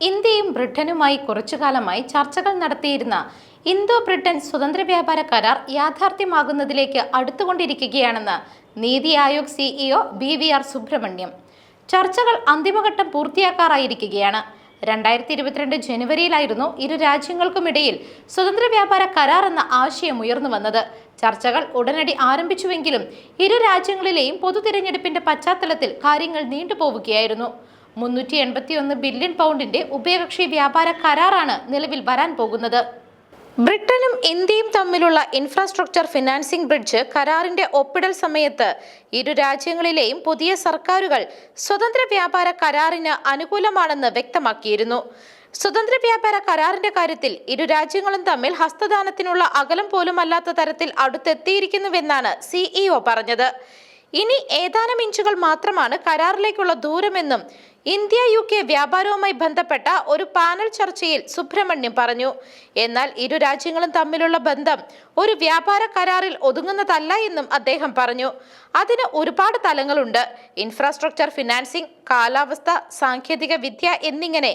ഇന്ത്യയും ബ്രിട്ടനുമായി കുറച്ചുകാലമായി ചർച്ചകൾ നടത്തിയിരുന്ന ഇന്തോ ബ്രിട്ടൻ സ്വതന്ത്ര വ്യാപാര കരാർ യാഥാർത്ഥ്യമാകുന്നതിലേക്ക് അടുത്തുകൊണ്ടിരിക്കുകയാണെന്ന് NITI Aayog CEO B V R Subrahmanyam. ചർച്ചകൾ അന്തിമഘട്ടം പൂർത്തിയാക്കാറായിരിക്കുകയാണ്. രണ്ടായിരത്തി ഇരുപത്തിരണ്ട് ജനുവരിയിലായിരുന്നു ഇരു രാജ്യങ്ങൾക്കുമിടയിൽ സ്വതന്ത്ര വ്യാപാര കരാർ എന്ന ആശയം ഉയർന്നു വന്നത്. ചർച്ചകൾ ഉടനടി ആരംഭിച്ചുവെങ്കിലും ഇരു രാജ്യങ്ങളിലെയും പൊതു തിരഞ്ഞെടുപ്പിന്റെ പശ്ചാത്തലത്തിൽ കാര്യങ്ങൾ നീണ്ടുപോവുകയായിരുന്നു. മുന്നൂറ്റി എൺപത്തിയൊന്ന് ബില്യൺ പൗണ്ടിന്റെ ഉഭയകക്ഷി വ്യാപാര കരാറാണ് നിലവിൽ വരാൻ പോകുന്നത്. ബ്രിട്ടനും ഇന്ത്യയും തമ്മിലുള്ള ഇൻഫ്രാസ്ട്രക്ചർ ഫിനാൻസിംഗ് ബ്രിഡ്ജ് കരാറിന്റെ ഒപ്പിടൽ സമയത്ത് ഇരു രാജ്യങ്ങളിലെയും പുതിയ സർക്കാരുകൾ സ്വതന്ത്ര വ്യാപാര കരാറിന് അനുകൂലമാണെന്ന് വ്യക്തമാക്കിയിരുന്നു. സ്വതന്ത്ര വ്യാപാര കരാറിന്റെ കാര്യത്തിൽ ഇരു രാജ്യങ്ങളും തമ്മിൽ ഹസ്തദാനത്തിനുള്ള അകലം പോലുമല്ലാത്ത തരത്തിൽ അടുത്തെത്തിയിരിക്കുന്നുവെന്നാണ് സിഇഒ പറഞ്ഞത്. ഇനി ഏതാനും ഇഞ്ചുകൾ മാത്രമാണ് കരാറിലേക്കുള്ള ദൂരമെന്നും ഇന്ത്യ യു കെ വ്യാപാരവുമായി ബന്ധപ്പെട്ട ഒരു പാനൽ ചർച്ചയിൽ സുബ്രഹ്മണ്യം പറഞ്ഞു. എന്നാൽ ഇരു രാജ്യങ്ങളും തമ്മിലുള്ള ബന്ധം ഒരു വ്യാപാര കരാറിൽ ഒതുങ്ങുന്നതല്ല എന്നും അദ്ദേഹം പറഞ്ഞു. അതിന് ഒരുപാട് തലങ്ങളുണ്ട്. ഇൻഫ്രാസ്ട്രക്ചർ ഫിനാൻസിംഗ് കാലാവസ്ഥ സാങ്കേതിക വിദ്യ എന്നിങ്ങനെ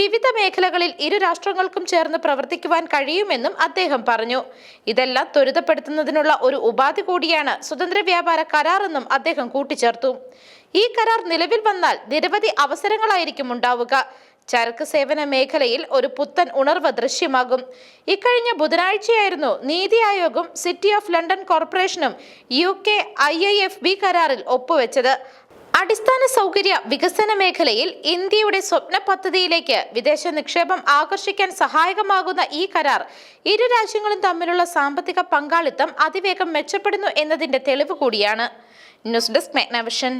വിവിധ മേഖലകളിൽ ഇരു രാഷ്ട്രങ്ങൾക്കും ചേർന്ന് പ്രവർത്തിക്കുവാൻ കഴിയുമെന്നും അദ്ദേഹം പറഞ്ഞു. ഇതെല്ലാം ത്വരിതപ്പെടുത്തുന്നതിനുള്ള ഒരു ഉപാധി കൂടിയാണ് സ്വതന്ത്ര വ്യാപാര കരാറെന്നും അദ്ദേഹം കൂട്ടിച്ചേർത്തു. ഈ കരാർ നിലവിൽ വന്നാൽ നിരവധി അവസരങ്ങളായിരിക്കും ഉണ്ടാവുക. ചരക്ക് സേവന മേഖലയിൽ ഒരു പുത്തൻ ഉണർവ് ദൃശ്യമാകും. ഇക്കഴിഞ്ഞ ബുധനാഴ്ചയായിരുന്നു നീതി ആയോഗും സിറ്റി ഓഫ് ലണ്ടൻ കോർപ്പറേഷനും U K I I F B കരാറിൽ ഒപ്പുവെച്ചത്. അടിസ്ഥാന സൗകര്യ വികസന മേഖലയിൽ ഇന്ത്യയുടെ സ്വപ്ന പദ്ധതിയിലേക്ക് വിദേശ നിക്ഷേപം ആകർഷിക്കാൻ സഹായകമാകുന്ന ഈ കരാർ ഇരു രാജ്യങ്ങളും തമ്മിലുള്ള സാമ്പത്തിക പങ്കാളിത്തം അതിവേഗം മെച്ചപ്പെടുന്നു എന്നതിന്റെ തെളിവ് കൂടിയാണ്. News desk മെഗ്നവിഷൻ